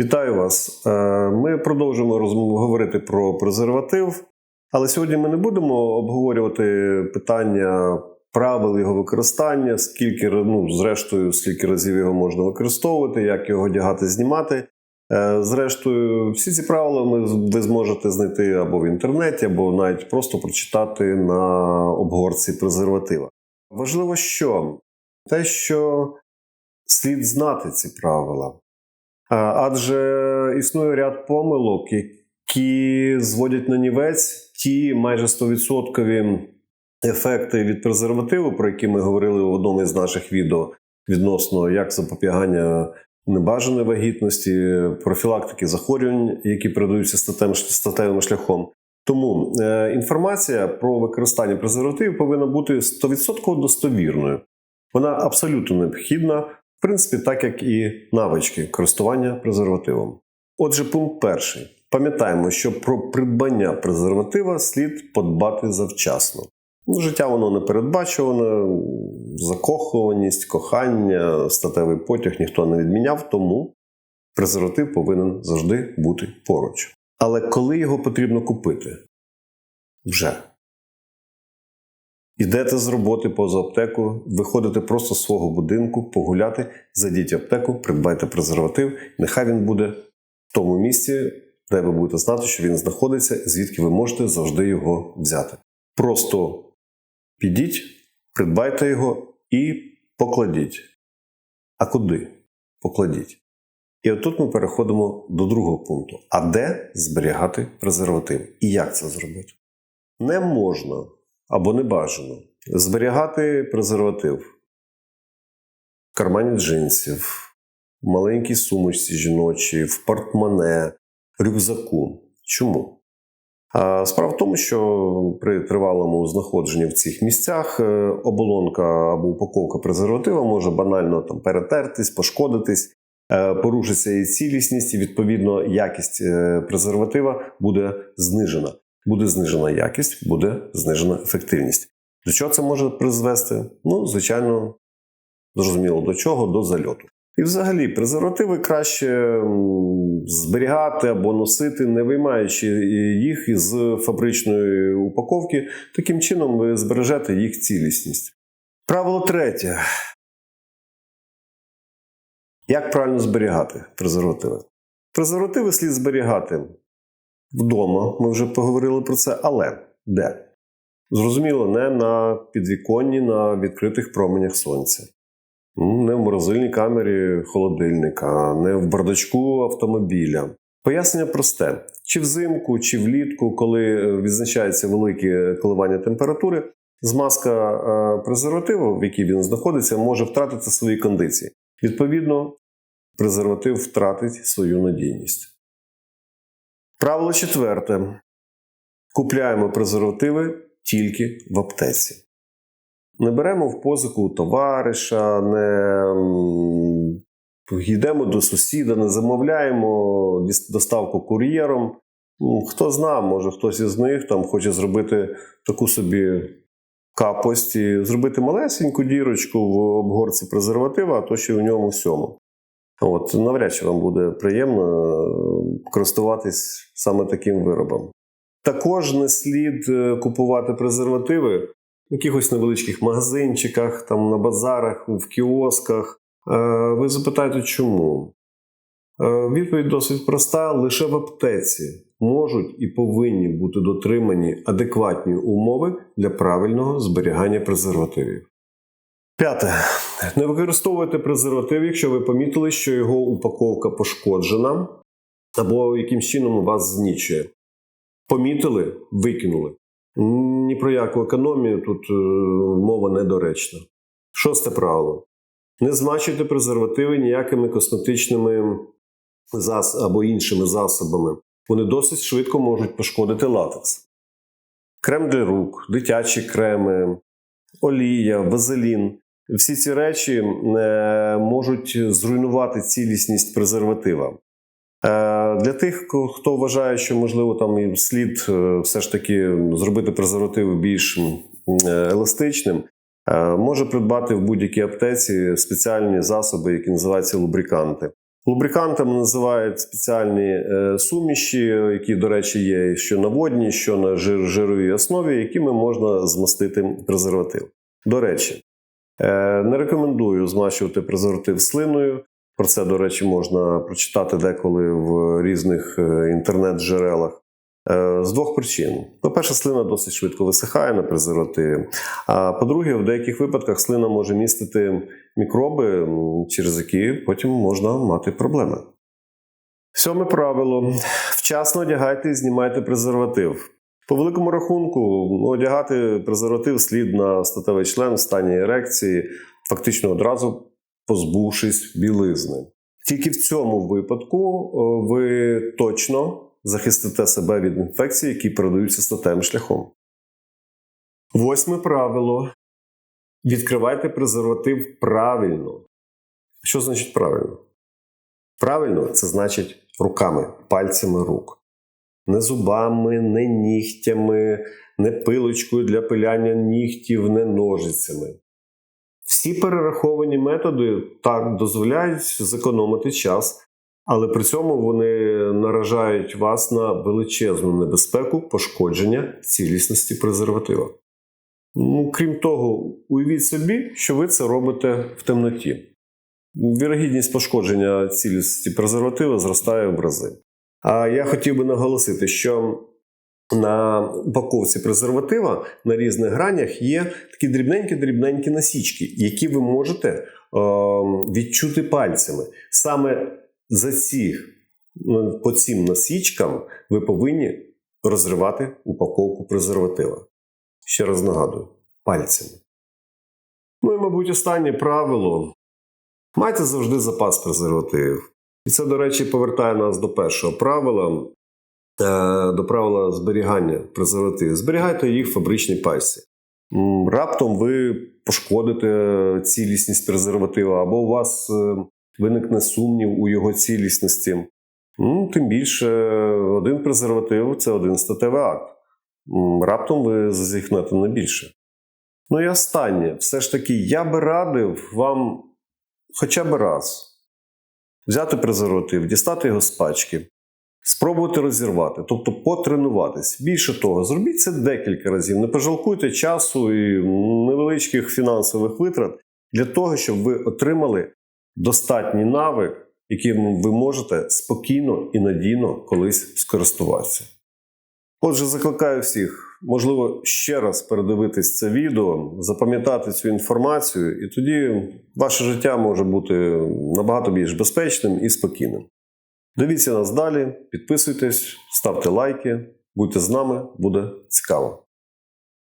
Вітаю вас. Е, Ми продовжуємо розмову говорити про презерватив, але сьогодні ми не будемо обговорювати питання правил його використання, скільки ну, зрештою, скільки разів його можна використовувати, як його одягати, знімати. Е, Зрештою, всі ці правила ми, ви зможете знайти або в інтернеті, або навіть просто прочитати на обгорці презерватива. Важливо, що те, що слід знати ці правила. Адже існує ряд помилок, які зводять на нівець ті майже 100% ефекти від презервативу, про які ми говорили в одному із наших відео відносно як запобігання небажаної вагітності, профілактики захворювань, які передаються статевим шляхом. Тому е, інформація про використання презервативів повинна бути 100% достовірною. Вона абсолютно необхідна, в принципі, так як і навички користування презервативом. Отже, пункт перший. Пам'ятаємо, що про придбання презерватива слід подбати завчасно. Ну, життя воно не передбачуване, закохуваність, кохання, статевий потяг ніхто не відміняв, тому презерватив повинен завжди бути поруч. Але коли його потрібно купити? Вже. Ідете з роботи поза аптеку, виходите просто з свого будинку, погуляти, зайдіть в аптеку, придбайте презерватив, нехай він буде в тому місці, де ви будете знати, що він знаходиться, звідки ви можете завжди його взяти. Просто підіть, придбайте його і покладіть. А куди? Покладіть. І отут ми переходимо до другого пункту: а де зберігати презерватив? І як це зробити? Не можна або не бажано зберігати презерватив в кармані джинсів, в маленькій сумочці жіночій, в портмоне, рюкзаку. Чому? Справа в тому, що при тривалому знаходженні в цих місцях е, оболонка або упаковка презерватива може банально там перетертись, пошкодитись, е, порушиться її цілісність, і відповідно якість е, презерватива буде знижена. Буде знижена якість, буде знижена ефективність. До чого це може призвести? Ну, звичайно, зрозуміло до чого, до зальоту. І взагалі презервативи краще зберігати або носити, не виймаючи їх із фабричної упаковки. Таким чином ви збережете їх цілісність. Правило третє. Як правильно зберігати презервативи? Презервативи слід зберігати вдома, ми вже поговорили про це, але де? Зрозуміло, не на підвіконні, на відкритих променях сонця. Не в морозильній камері холодильника, не в бардачку автомобіля. Пояснення просте: чи взимку, чи влітку, коли відзначається велике коливання температури, змазка презервативу, в якій він знаходиться, може втратити свої кондиції. Відповідно, презерватив втратить свою надійність. Правило четверте: купляємо презервативи тільки в аптеці. Не беремо в позику товариша, не йдемо до сусіда, не замовляємо доставку кур'єром. Хто зна, може хтось із них там хоче зробити таку собі капость зробити малесеньку дірочку в обгорці презерватива, а то ще в ньому всьому. От, навряд чи вам буде приємно користуватись саме таким виробом. Також не слід е, купувати презервативи в якихось невеличких магазинчиках, там на базарах, в кіосках. Е, ви запитаєте, чому? Е, відповідь досить проста: лише в аптеці можуть і повинні бути дотримані адекватні умови для правильного зберігання презервативів. П'яте. Не використовуйте презерватив, якщо ви помітили, що його упаковка пошкоджена або якимсь чином вас знічує. Помітили, викинули. Ні про яку економію тут е, мова недоречна. Шосте правило. Не змачуйте презервативи ніякими косметичними зас... або іншими засобами. Вони досить швидко можуть пошкодити латекс. Крем для рук, дитячі креми, олія, вазелін. Всі ці речі е, можуть зруйнувати цілісність презерватива. Е, для тих, хто вважає, що можливо там слід е, все ж таки зробити презерватив більш еластичним, може придбати в будь-якій аптеці спеціальні засоби, які називаються лубриканти. Лубрикантами називають спеціальні суміші, які, до речі, є що на водній, що на жир, жировій основі, якими можна змастити презерватив. До речі, не рекомендую змащувати презерватив слиною. Про це, до речі, можна прочитати деколи в різних е, інтернет-джерелах. Е, З двох причин: по-перше, слина досить швидко висихає на презервативі. А по-друге, в деяких випадках слина може містити мікроби, через які потім можна мати проблеми. Сьоме правило: вчасно одягайте і знімайте презерватив. По великому рахунку, ну, одягати презерватив слід на статевий член в стані ерекції, фактично одразу позбувшись білизни. Тільки в цьому випадку ви точно захистите себе від інфекцій, які передаються статевим шляхом. Восьме правило: відкривайте презерватив правильно. Що значить правильно? Правильно це значить руками, пальцями рук. Не зубами, не нігтями, не пилочкою для пиляння нігтів, не ножицями. Всі перераховані методи так дозволяють зекономити час, але при цьому вони наражають вас на величезну небезпеку пошкодження цілісності презерватива. Ну, крім того, уявіть собі, що ви це робите в темноті. Вірогідність пошкодження цілісності презерватива зростає в рази. Я хотів би наголосити, що на упаковці презерватива на різних гранях є такі дрібненькі-дрібненькі насічки, які ви можете е, відчути пальцями. Саме за ці, ну, по цим насічкам ви повинні розривати упаковку презерватива. Ще раз нагадую, пальцями. Ну і, мабуть, останнє правило. Майте завжди запас презервативів. І це, до речі, повертає нас до першого правила, е, до правила зберігання презервативів. Зберігайте їх в фабричній пасі. Раптом ви пошкодите цілісність презерватива, або у вас е, виникне сумнів у його цілісності. Ну, Тим більше, один презерватив це один статевий акт. Раптом ви зазіхнете на більше. Ну і останнє, все ж таки, я би радив вам хоча б раз взяти презерватив, дістати його з пачки, спробувати розірвати, тобто потренуватись. Більше того, зробіть це декілька разів. Не пожалкуйте часу і невеличких фінансових витрат для того, щоб ви отримали достатній навик, яким ви можете спокійно і надійно колись скористуватися. Отже, закликаю всіх, можливо, ще раз передивитись це відео, запам'ятати цю інформацію, і тоді ваше життя може бути набагато більш безпечним і спокійним. Дивіться нас далі, підписуйтесь, ставте лайки, будьте з нами, буде цікаво.